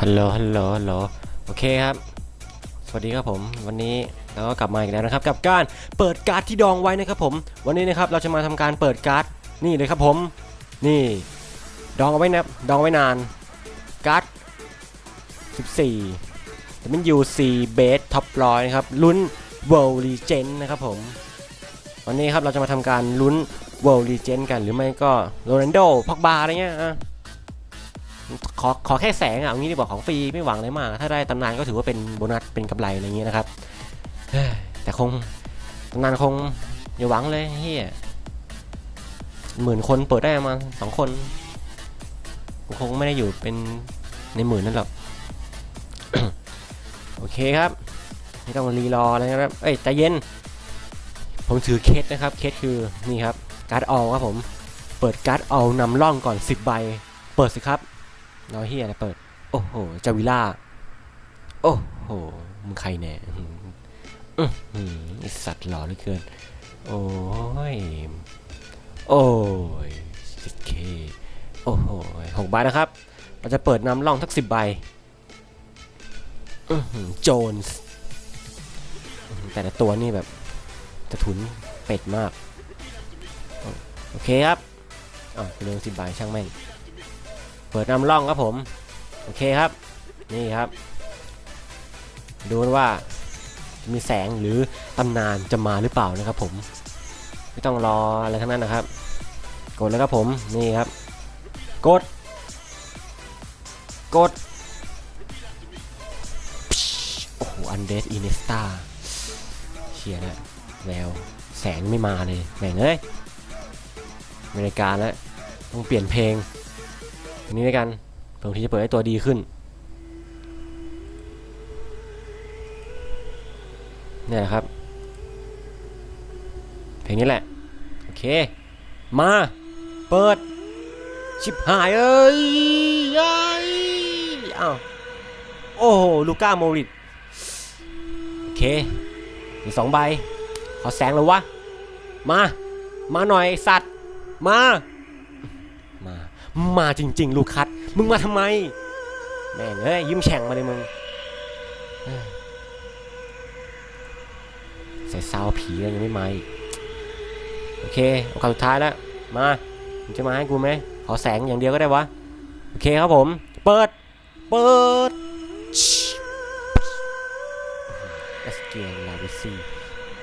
ฮัลโหล ฮัลโหล ฮัลโหล โอเคครับ สวัสดีครับผม วันนี้เราก็กลับมาอีกแล้วนะครับ กับการเปิดการ์ดที่ดองไว้นะครับผม วันนี้นะครับเราจะมาทำการเปิดการ์ดนี่เลยครับผม นี่ ดองเอาไว้นับดองไว้นาน การ์ด 14แต่เป็น UC Base Top ร้อยนะครับ ลุ้น World Legend นะครับผม วันนี้ครับเราจะมาทำการลุ้น World Legend กันหรือไม่ก็โรนัลโดพอกบาอะไรเงี้ยอะ ขอขอแค่แสงอะเอางี้ดีกว่าของฟรีไม่หวังอะไรมาก ถ้าได้ตำนานก็ถือว่าเป็นโบนัสเป็นกำไรอะไรเงี้ยนะครับแต่คงตำนานคงอย่าหวังเลยเฮียหมื่นคนเปิดได้ปรมาสองคนคงไม่ได้อยู่เป็นในหมื่นนั่นหรอกโอเคครับไม่ต้องรีรออะไรนะครับเอ้ยใจเย็น ผมถือเคสนะครับเคสคือนี่ครับการ์ดออลครับผมเปิดการ์ดออลนำร่องก่อน 10 ใบ เปิดสิครับ น้อยเฮียอะไรเปิด โอ้โหจาวิล่า โอ้โห มึงใครแน่อื้อหืออื้อหือไอสัตว์หล่อเหลือเกิน โอ้ย โอ้ยสิเค โอ้โหหกใบนะครับ เราจะเปิดนำล่องทักสิบใบโจนส์แต่ละตัวนี่แบบจะทุนเป็ดมาก โอเคครับอะเรื่องสิบใบช่างแม่ง เปิดนำร่องครับผม โอเคครับ นี่ครับ ดูว่ามีแสงหรือตำนานจะมาหรือเปล่านะครับผม ไม่ต้องรออะไรทั้งนั้นนะครับ กดแล้วครับผม นี่ครับ กด กด โอ้โห อันเดสอินเนสตาเชียร์แล้วแววแสงไม่มาเลยแม่งเอ้ยไม่รายการแล้ว ต้องเปลี่ยนเพลง นี้ด้วยกันเผื่อที่จะเปิดให้ตัวดีขึ้นเนี่ยแหละครับ เพลงนี้แหละ โอเค มา เปิด ชิบหายเอ้ยเอ้ยอ้าวโอ้โห ลูก้าโมริตโอเคมีกสองใบ ขอแสงเลยวะ มา มาหน่อยสัตว์ มา มาจริง ๆ ลูคัดมึงมาทำไม แม่งเอ้ยยิ้มแฉ่งมาเลยมึงเอ้ยใส่ซาวผีแล้วยังไม่มาอีกโอเคโอกาสสุดท้ายแล้ว มามึงจะมาให้กูไหมขอแสงอย่างเดียวก็ได้วะ โอเคครับผม เปิด เปิดเอสเกียลาวิซี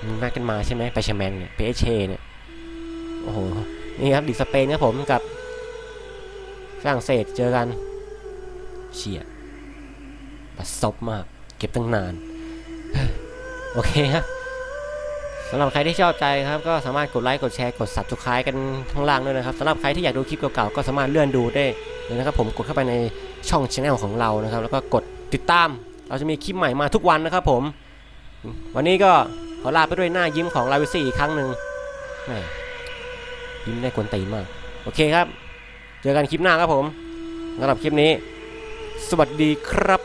มึงนัดกันมาใช่ไหมไปชแมงเนี่ยเปเชเนี่ย โอ้โห นี่ครับดิสเปนครับผมกับ ฝรั่งเศสเจอกันเฉียบัดซบมาก เก็บตั้งนาน โอเคฮะสำหรับใครที่ชอบใจครับ ก็สามารถกดไลค์กดแชร์กด subscribe กันข้างล่างด้วยนะครับสำหรับใครที่อยากดูคลิปเก่าๆก็สามารถเลื่อนดูได้เลยนะครับผมกดเข้าไปในช่องช anel ของเรานะครับ แล้วก็กดติดตาม เราจะมีคลิปใหม่มาทุกวันนะครับผม วันนี้ก็ขอลาไปด้วยหน้ายิ้มของลาวิซี่อีกครั้งหนึ่งยิ้มได้กวนตีนมาก โอเคครับ เจอกันคลิปหน้าครับผมสำหรับคลิปนี้ สวัสดีครับ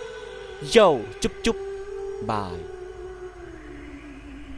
โยจุ๊บจุ๊บบาย